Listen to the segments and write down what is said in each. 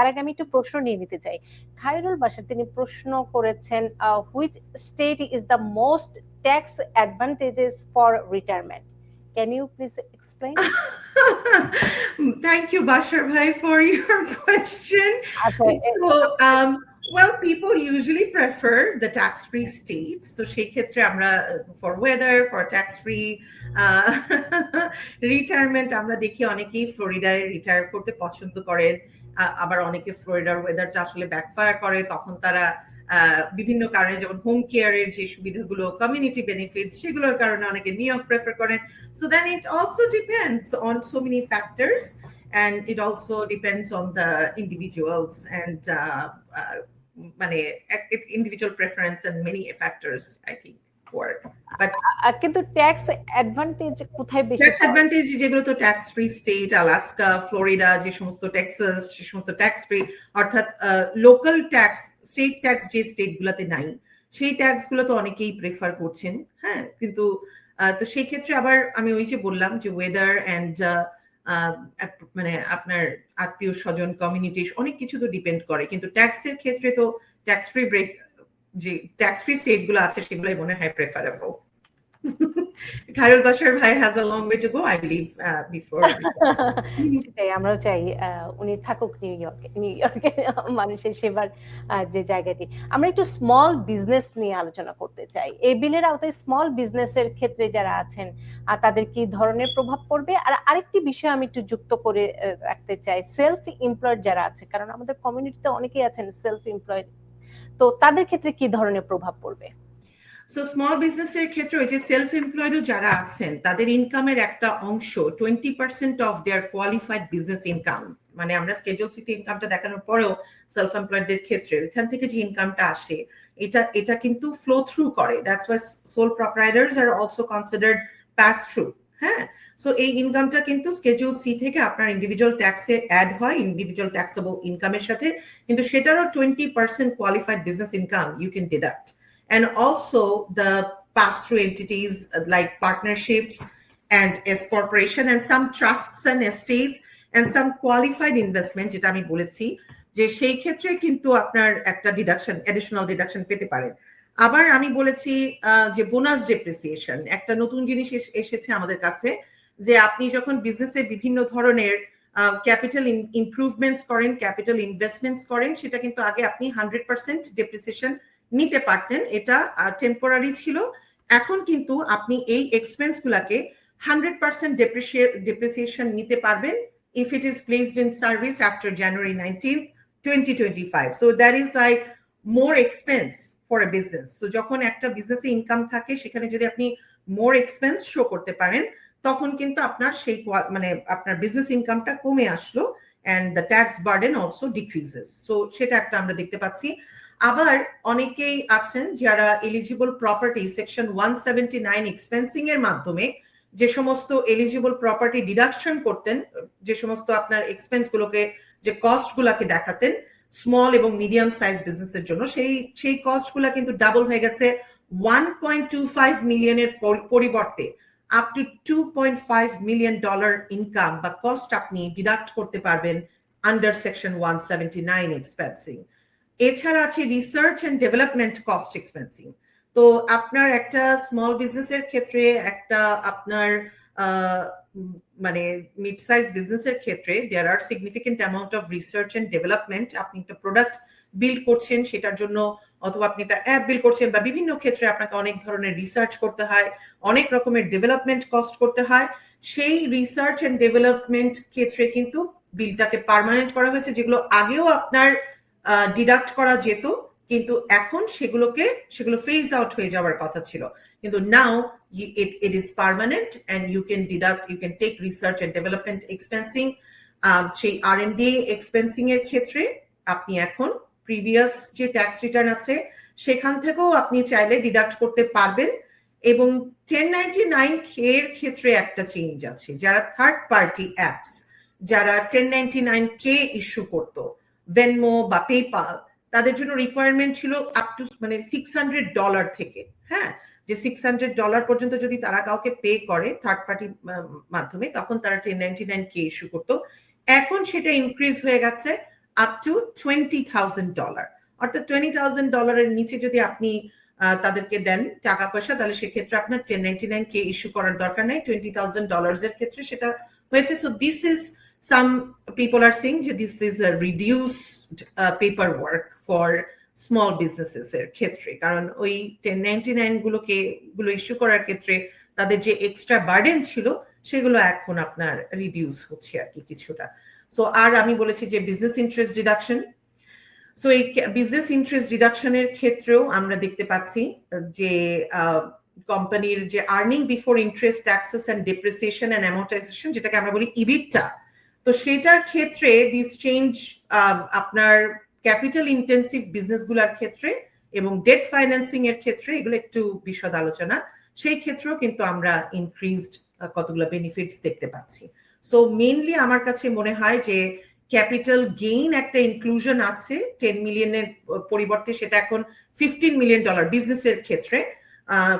তার আগে আমি একটু প্রশ্ন নিয়ে নিতে চাই খায়রুল বাসার তিনি প্রশ্ন করেছেন which state is the most tax advantages for retirement can you please Thank you, Bashar Bhai, for your question. So, um, well, people usually prefer the tax-free states. So, সেই ক্ষেত্রে আমরা for weather, for tax-free uh, retirement আমরা দেখি অনেকেই ফ্লোরিডায় retire করতে পছন্দ করেন আ- আবার অনেকে ফ্লোরিডার ওয়েদারটা আসলে ব্যাকফায়ার করে তখন তারা বিভিন্ন কারণে যেমন হোম কেয়ারের যে সুবিধাগুলো কমিউনিটি বেনিফিটস সেগুলোর কারণে অনেকে নিউ ইয়র্ক প্রেফার করেন। So then it also depends on so many factors also depends on the individuals and uh, uh, মানে individual preference and many factors I think. Work. But কিন্তু tax advantage কোথায় বেশি tax advantage যেগুলো তো tax free state Alaska Florida যে সমস্ত Texas যে সমস্ত ট্যাক্স ফ্রি অর্থাৎ লোকাল ট্যাক্স স্টেট ট্যাক্স যে স্টেট গুলোতে নাই সেই ট্যাক্সগুলো তো অনেকেই প্রেফার করছেন হ্যাঁ? কিন্তু তো সেই ক্ষেত্রে আবার আমি ওই যে বললাম যে ওয়েদার অ্যান্ড মানে আপনার আত্মীয় স্বজন কমিউনিটি অনেক কিছু তো ডিপেন্ড করে। কিন্তু ট্যাক্সের ক্ষেত্রে তো ট্যাক্স ফ্রি ব্রেক যে ট্যাক্স ফ্রি স্টেটগুলো আছে সেগুলোই মনে হয় preferable Bhai has a long way to go, I believe, uh, before. সেটাই আমরাও চাই উনি থাকুক নিউ ইয়র্কে নিউ ইয়র্কে মানুষের সেবার যে জায়গাটি। আমরা একটু স্মল বিজনেস নিয়ে আলোচনা করতে চাই। এই বিলের আওতায় স্মল বিজনেসের ক্ষেত্রে যারা আছেন তাদের কি ধরনের প্রভাব পড়বে? আর আরেকটি বিষয় আমি একটু যুক্ত করে রাখতে চাই সেলফ এমপ্লয়েড যারা আছে কারণ আমাদের কমিউনিটিতে অনেকেই আছেন সেলফ এমপ্লয়েড তো তাদের ক্ষেত্রে কি ধরনের প্রভাব পড়বে? সো স্মল বিজনেসের ক্ষেত্রে ওই যে সেলফ এমপ্লয়েডও যারা আছেন, তাদের ইনকামের একটা অংশ twenty percent of their qualified business income মানে আমরা স্কেজুল সিটি ইনকামটা দেখানোর পরেও সেলফ এমপ্লয়েডদের ক্ষেত্রে এখান থেকে যে ইনকামটা আসে, এটা এটা কিন্তু ফ্লো থ্রু করে। That's why sole proprietors are also considered pass through হ্যাঁ? সো এই ইনকামটা কিন্তু স্কেজুল সি থেকে আপনার ইন্ডিভিজুয়াল ট্যাক্সে অ্যাড হয় ইন্ডিভিজুয়াল ট্যাক্সেবল ইনকামের সাথে। কিন্তু সেটারও twenty percent qualified business income you can deduct and also the pass-through entities uh, like partnerships and S corporation and some trusts and estates and some qualified investment যেটা আমি বলেছি যে সেই ক্ষেত্রে কিন্তু আপনার একটা ডিডাকশন এডিশনাল ডিডাকশন পেতে পারেন। আবার আমি বলেছি যে বোনাস ডেপ্রিসিয়েশন একটা নতুন জিনিস এস- এসেছে আমাদের কাছে, যে আপনি যখন বিজনেসে বিভিন্ন ধরনের ক্যাপিটাল ইমপ্রুভমেন্টস করেন ক্যাপিটাল ইনভেস্টমেন্টস করেন, সেটা কিন্তু আগে আপনি হান্ড্রেড পার্সেন্ট ডেপ্রিসিয়েশন নিতে পারতেন, এটা টেম্পোরারি ছিল। এখন কিন্তু আপনি এই এক্সপেন্স গুলাকে হান্ড্রেড পার্সেন্ট ডেপ্রিসিয়েশন নিতে পারবেন if it is placed in service after January nineteen twenty twenty five so that is like more expense for a business so যখন একটা বিজনেসে ইনকাম থাকে, সেখানে যদি আপনি মোর এক্সপেন্স শো করতে পারেন, তখন কিন্তু আপনার সেই মানে আপনার বিজনেস ইনকামটা কমে আসলো and the tax burden also decreases so সেটা একটা আমরা দেখতে পাচ্ছি। আবার অনেকেই আছেন যারা eligible property section one seventy nine expensing এর মাধ্যমে যে সমস্ত এলিজিবল প্রপার্টি ডিডাকশন করতেন, যে সমস্ত আপনার এক্সপেন্স গুলোকে, যে কস্ট গুলাকে দেখাতেন স্মল এবং মিডিয়াম সাইজ বিজনেসের জন্য, সেই সেই কস্টগুলা কিন্তু ডাবল হয়ে গেছে ওয়ান পয়েন্ট টু ফাইভ মিলিয়নের পরিবর্তে up to two point five million dollar income বা কস্ট আপনি ডিডাক্ট করতে পারবেন under section one seventy nine expensing এছাড়া আছে research and development cost expensing তো আপনার একটা স্মল বিজনেসের ক্ষেত্রে একটা আপনার মানে মিড সাইজ বিজনেসের ক্ষেত্রে there are significant amount of research and development আপনি একটা প্রোডাক্ট বিল্ড করছেন, সেটার জন্য অথবা আপনি একটা অ্যাপ বিল্ড করছেন বা বিভিন্ন ক্ষেত্রে আপনাকে অনেক ধরনের রিসার্চ করতে হয়, অনেক রকমের ডেভেলপমেন্ট কস্ট করতে হয়, সেই রিসার্চ এন্ড ডেভেলপমেন্ট ক্ষেত্রে কিন্তু বিলটাকে পার্মানেন্ট করা হয়েছে, যেগুলো আগেও আপনার ডিডাক্ট করা যেত, কিন্তু এখন সেগুলোকে, সেগুলো ফেজ আউট হয়ে যাওয়ার কথা ছিল। কিন্তু now it is permanent and you can deduct you can take research and development expensing সেই আর এন ডি এক্সপেন্সিং এর ক্ষেত্রে আপনি এখন প্রিভিয়াস যে ট্যাক্স রিটার্ন আছে, সেখান থেকেও আপনি চাইলে ডিডাক্ট করতে পারবেন। এবং টেন নাইনটি নাইন এর ক্ষেত্রে একটা চেঞ্জ আছে, যারা থার্ড পার্টি অ্যাপস যারা ten ninety nine K issue করতো ভেনমো বা পেপাল তাদের জন্য রিকোয়ারমেন্ট ছিল আপ টু মানে সিক্স হান্ড্রেড ডলার থেকে হ্যাঁ? যে সিক্স হান্ড্রেড ডলার পর্যন্ত যদি তারা কাউকে পে করে থার্ড পার্টি মাধ্যমে, তখন তারা ten ninety nine K issue করতো। এখন সেটা ইনক্রিজ হয়ে গেছে up to twenty thousand dollar অর্থাৎ টোয়েন্টি থাউজেন্ড ডলারের নিচে যদি আপনি তাদেরকে দেন টাকা পয়সা, তাহলে সেক্ষেত্রে আপনার ten ninety nine K issue করার দরকার নেই। টোয়েন্টি থাউজেন্ড ডলার্স এর ক্ষেত্রে সেটা হয়েছে। So this is people are saying যে this is a reduced paper work for small businesses এর ক্ষেত্রে। কারণ ওই টেন নাইনটি নাইন গুলোকে, গুলো ইস্যু করার ক্ষেত্রে তাদের যে এক্সট্রা বার্ডেন ছিল, সেগুলো এখন আপনার রিডিউস হচ্ছে আর কি কিছুটা। সো আর আমি বলেছি যে বিজনেস ইন্টারেস্ট ডিডাকশন সো এই বিজনেস ইন্টারেস্ট ডিডাকশনের ক্ষেত্রেও আমরা দেখতে পাচ্ছি যে কোম্পানির যে earning before interest taxes and depreciation and amortization যেটাকে আমরা বলি ইবিটটা তো সেটার ক্ষেত্রে দিস চেঞ্জ আপনার ক্যাপিটাল ইন্টেন্সিভ বিজনেসগুলোর ক্ষেত্রে এবং ডেট ফাইন্যান্সিং এর ক্ষেত্রে এগুলো একটু বিশদ আলোচনা, সেই ক্ষেত্রেও কিন্তু আমরা ইনক্রিজড কতগুলো বেনিফিটস দেখতে পাচ্ছি। সো মেইনলি আমার কাছে মনে হয় যে ক্যাপিটাল গেইন একটা ইনক্লুশন আছে টেন মিলিয়নের পরিবর্তে সেটা এখন ফিফটিন মিলিয়ন ডলার বিজনেসের ক্ষেত্রে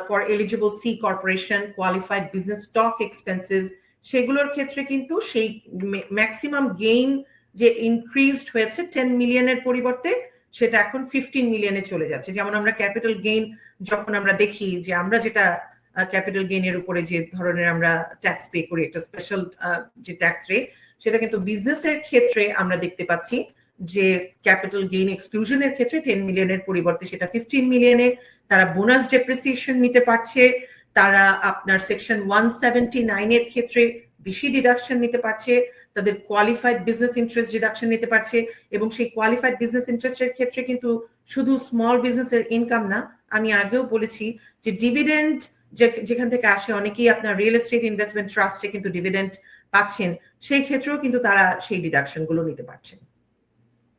for eligible C corporation qualified business stock expenses সেগুলোর ক্ষেত্রে কিন্তু সেই ম্যাক্সিমাম গেইন যে ইনক্রিজড হয়েছে টেন মিলিয়নের পরিবর্তে, সেটা এখন ফিফটিন মিলিয়নে চলে যাচ্ছে। যেমন আমরা ক্যাপিটাল গেইন যখন আমরা দেখি যে আমরা যেটা ক্যাপিটাল গেইনের উপরে যে ধরনের আমরা ট্যাক্স পে করি, একটা স্পেশাল যে ট্যাক্স রেট সেটা কিন্তু বিজনেসের ক্ষেত্রে আমরা দেখতে পাচ্ছি যে ক্যাপিটাল গেইন এক্সক্লুশনের ক্ষেত্রে টেন মিলিয়নের পরিবর্তে সেটা ফিফটিন মিলিয়নে তারা বোনাস ডেপ্রিসিয়েশন নিতে পারছে। তারা আপনার সেকশন ওয়ান সেভেন্টি নাইনের ক্ষেত্রে বেশি ডিডাকশন নিতে পারছে, তাদের কোয়ালিফাইড বিজনেস ইন্টারেস্ট ডিডাকশন নিতে পারছে, এবং সেই কোয়ালিফাইড বিজনেস ইন্টারেস্টের ক্ষেত্রে কিন্তু শুধু স্মল বিজনেসের ইনকাম না, আমি আগেও বলেছি যে ডিভিডেন্ড যেখান থেকে আসে, অনেকেই আপনার রিয়েল এস্টেট ইনভেস্টমেন্ট ট্রাস্টে কিন্তু ডিভিডেন্ড পাচ্ছেন, সেই ক্ষেত্রেও কিন্তু তারা সেই ডিডাকশনগুলো নিতে পারছেন।